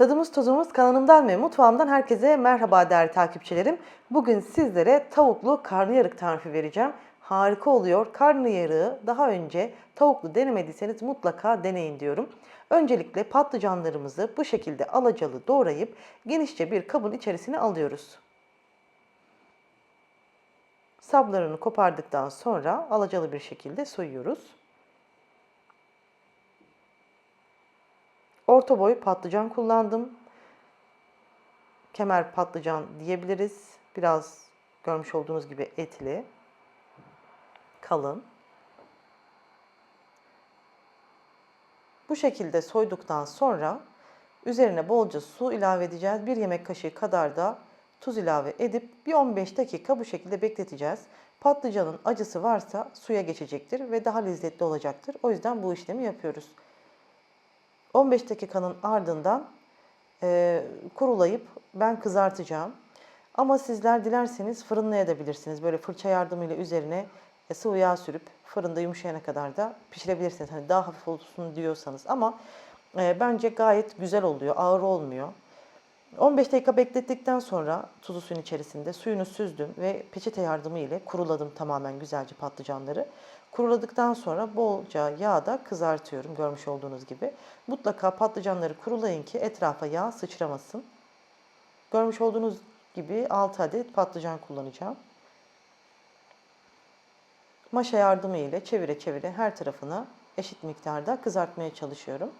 Tadımız tozumuz kanalımdan ve mutfağımdan herkese merhaba değerli takipçilerim. Bugün sizlere tavuklu karnıyarık tarifi vereceğim. Harika oluyor. Karnıyarığı daha önce tavuklu denemediyseniz mutlaka deneyin diyorum. Öncelikle patlıcanlarımızı bu şekilde alacalı doğrayıp genişçe bir kabın içerisine alıyoruz. Saplarını kopardıktan sonra alacalı bir şekilde soyuyoruz. Orta boy patlıcan kullandım. Kemer patlıcan diyebiliriz. Biraz görmüş olduğunuz gibi etli. Kalın. Bu şekilde soyduktan sonra üzerine bolca su ilave edeceğiz. Bir yemek kaşığı kadar da tuz ilave edip bir 15 dakika bu şekilde bekleteceğiz. Patlıcanın acısı varsa suya geçecektir ve daha lezzetli olacaktır. O yüzden bu işlemi yapıyoruz. 15 dakikanın ardından e, kurulayıp ben kızartacağım. Ama sizler dilerseniz fırınlayabilirsiniz. Böyle fırça yardımıyla üzerine e, sıvı yağ sürüp fırında yumuşayana kadar da pişirebilirsiniz. Hani daha hafif olsun diyorsanız ama e, bence gayet güzel oluyor, ağır olmuyor. 15 dakika beklettikten sonra tuzu suyun içerisinde suyunu süzdüm ve peçete yardımı ile kuruladım tamamen güzelce patlıcanları. Kuruladıktan sonra bolca yağda kızartıyorum görmüş olduğunuz gibi. Mutlaka patlıcanları kurulayın ki etrafa yağ sıçramasın. Görmüş olduğunuz gibi 6 adet patlıcan kullanacağım. Maşa yardımı ile çevire çevire her tarafına eşit miktarda kızartmaya çalışıyorum.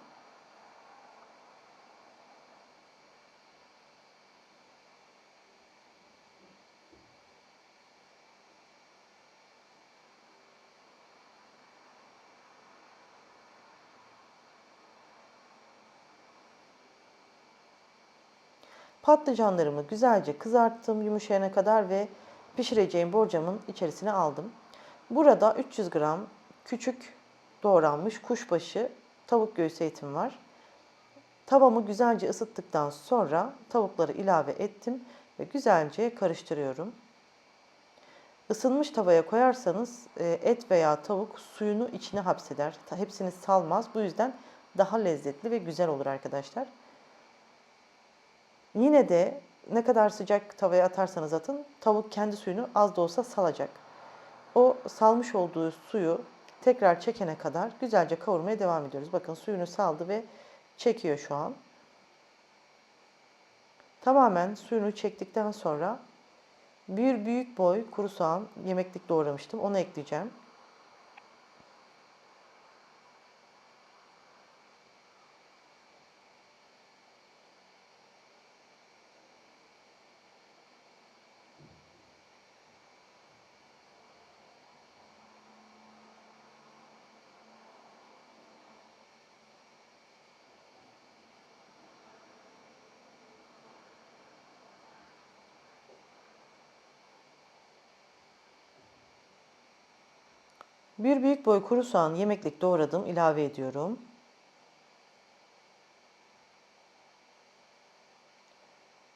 Patlıcanlarımı güzelce kızarttım yumuşayana kadar ve pişireceğim borcamın içerisine aldım. Burada 300 gram küçük doğranmış kuşbaşı tavuk göğsü etim var. Tavamı güzelce ısıttıktan sonra tavukları ilave ettim ve güzelce karıştırıyorum. Isınmış tavaya koyarsanız e, et veya tavuk suyunu içine hapseder. Hepsini salmaz. Bu yüzden daha lezzetli ve güzel olur arkadaşlar. Yine de ne kadar sıcak tavaya atarsanız atın tavuk kendi suyunu az da olsa salacak. O salmış olduğu suyu tekrar çekene kadar güzelce kavurmaya devam ediyoruz. Bakın suyunu saldı ve çekiyor şu an. Tamamen suyunu çektikten sonra bir büyük boy kuru soğan yemeklik doğramıştım. Onu ekleyeceğim. Bir büyük boy kuru soğan yemeklik doğradım. ilave ediyorum.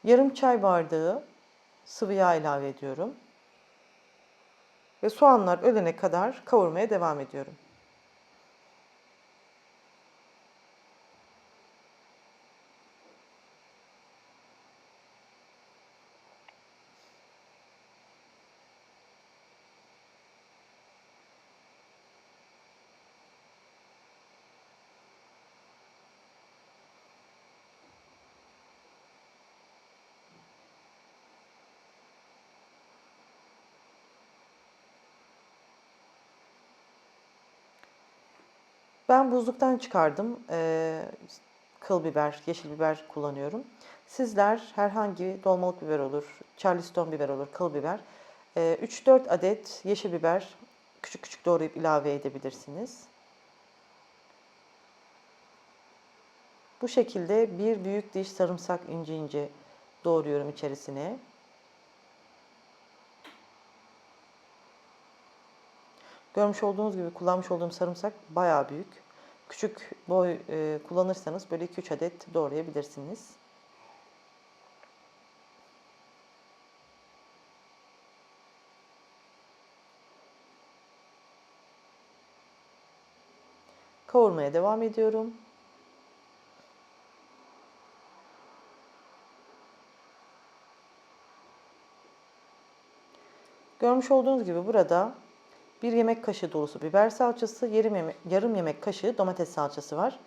Yarım çay bardağı sıvı yağ ilave ediyorum. Ve soğanlar ölene kadar kavurmaya devam ediyorum. Ben buzluktan çıkardım. Ee, kıl biber, yeşil biber kullanıyorum. Sizler herhangi dolmalık biber olur, charleston biber olur, kıl biber. Ee, 3-4 adet yeşil biber küçük küçük doğrayıp ilave edebilirsiniz. Bu şekilde bir büyük diş sarımsak ince ince doğruyorum içerisine. Görmüş olduğunuz gibi kullanmış olduğum sarımsak bayağı büyük. Küçük boy e, kullanırsanız böyle 2-3 adet doğrayabilirsiniz. Kavurmaya devam ediyorum. Görmüş olduğunuz gibi burada bir yemek kaşığı dolusu biber salçası, yarım yemek, yarım yemek kaşığı domates salçası var.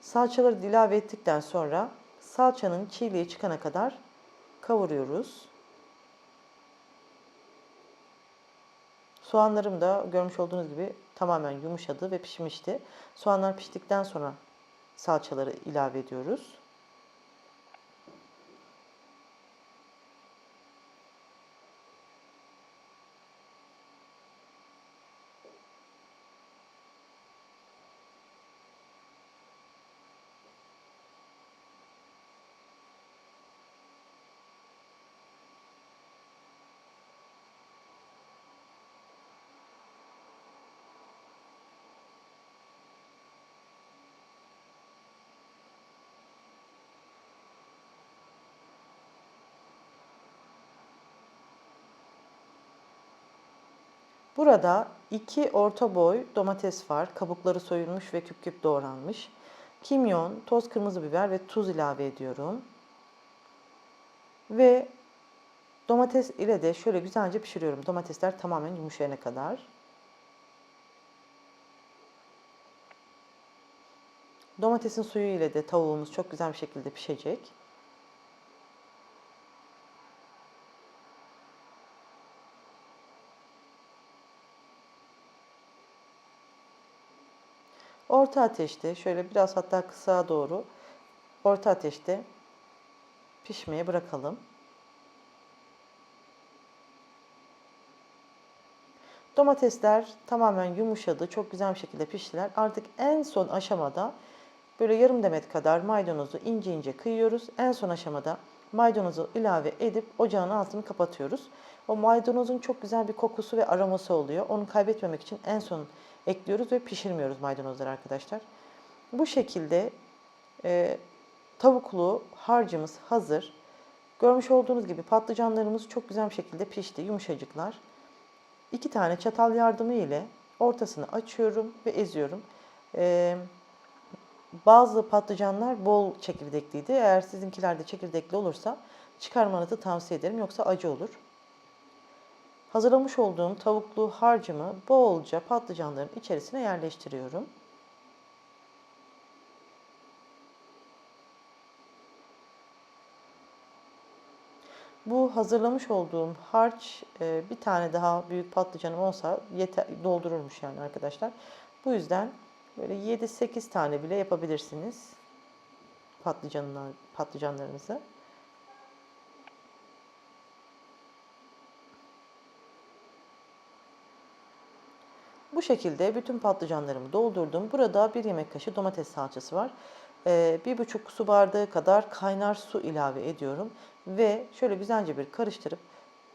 Salçaları ilave ettikten sonra salçanın çiğliği çıkana kadar kavuruyoruz. Soğanlarım da görmüş olduğunuz gibi tamamen yumuşadı ve pişmişti. Soğanlar piştikten sonra salçaları ilave ediyoruz. Burada iki orta boy domates var. Kabukları soyulmuş ve küp küp doğranmış. Kimyon, toz kırmızı biber ve tuz ilave ediyorum. Ve domates ile de şöyle güzelce pişiriyorum. Domatesler tamamen yumuşayana kadar. Domatesin suyu ile de tavuğumuz çok güzel bir şekilde pişecek. Orta ateşte şöyle biraz hatta kısa doğru orta ateşte pişmeye bırakalım. Domatesler tamamen yumuşadı. Çok güzel bir şekilde piştiler. Artık en son aşamada böyle yarım demet kadar maydanozu ince ince kıyıyoruz. En son aşamada maydanozu ilave edip ocağın altını kapatıyoruz. O maydanozun çok güzel bir kokusu ve aroması oluyor. Onu kaybetmemek için en son ekliyoruz ve pişirmiyoruz maydanozları arkadaşlar. Bu şekilde e, tavuklu harcımız hazır. Görmüş olduğunuz gibi patlıcanlarımız çok güzel bir şekilde pişti, yumuşacıklar. İki tane çatal yardımı ile ortasını açıyorum ve eziyorum. Ee, bazı patlıcanlar bol çekirdekliydi. Eğer sizinkiler de çekirdekli olursa çıkarmanızı tavsiye ederim. Yoksa acı olur. Hazırlamış olduğum tavuklu harcımı bolca patlıcanların içerisine yerleştiriyorum. Bu hazırlamış olduğum harç e, bir tane daha büyük patlıcanım olsa yeter, doldururmuş yani arkadaşlar. Bu yüzden böyle 7-8 tane bile yapabilirsiniz patlıcanlar, patlıcanlarınızı. Bu şekilde bütün patlıcanlarımı doldurdum. Burada bir yemek kaşığı domates salçası var. Ee, bir buçuk su bardağı kadar kaynar su ilave ediyorum. Ve şöyle güzelce bir karıştırıp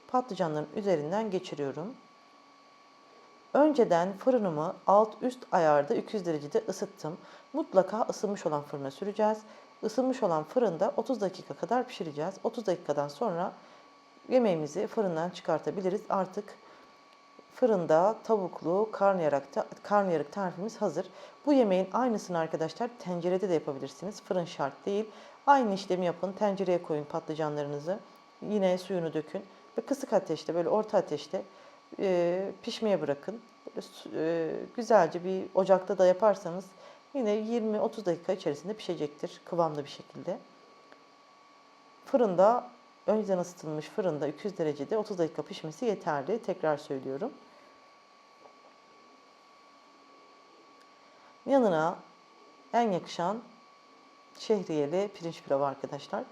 patlıcanların üzerinden geçiriyorum. Önceden fırınımı alt üst ayarda 200 derecede ısıttım. Mutlaka ısınmış olan fırına süreceğiz. Isınmış olan fırında 30 dakika kadar pişireceğiz. 30 dakikadan sonra yemeğimizi fırından çıkartabiliriz. Artık fırında tavuklu karnıyarık, karnıyarık tarifimiz hazır. Bu yemeğin aynısını arkadaşlar tencerede de yapabilirsiniz. Fırın şart değil. Aynı işlemi yapın. Tencereye koyun patlıcanlarınızı. Yine suyunu dökün. Ve kısık ateşte böyle orta ateşte e, pişmeye bırakın. Böyle, e, güzelce bir ocakta da yaparsanız yine 20-30 dakika içerisinde pişecektir kıvamlı bir şekilde. Fırında önceden ısıtılmış fırında 200 derecede 30 dakika pişmesi yeterli. Tekrar söylüyorum. Yanına en yakışan şehriyeli pirinç pilavı arkadaşlar.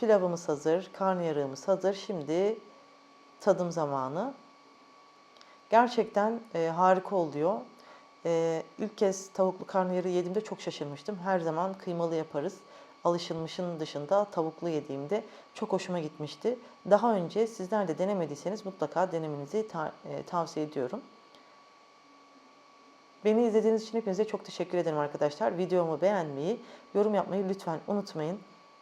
Pilavımız hazır, karnıyarığımız hazır. Şimdi tadım zamanı. Gerçekten e, harika oluyor. E, ilk kez tavuklu karnıyarığı yediğimde çok şaşırmıştım. Her zaman kıymalı yaparız. Alışılmışın dışında tavuklu yediğimde çok hoşuma gitmişti. Daha önce sizler de denemediyseniz mutlaka denemenizi ta- e, tavsiye ediyorum. Beni izlediğiniz için hepinize çok teşekkür ederim arkadaşlar. Videomu beğenmeyi, yorum yapmayı lütfen unutmayın.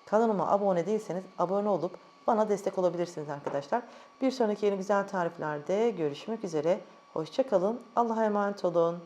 Kanalıma abone değilseniz abone olup bana destek olabilirsiniz arkadaşlar. Bir sonraki yeni güzel tariflerde görüşmek üzere. Hoşçakalın. Allah'a emanet olun.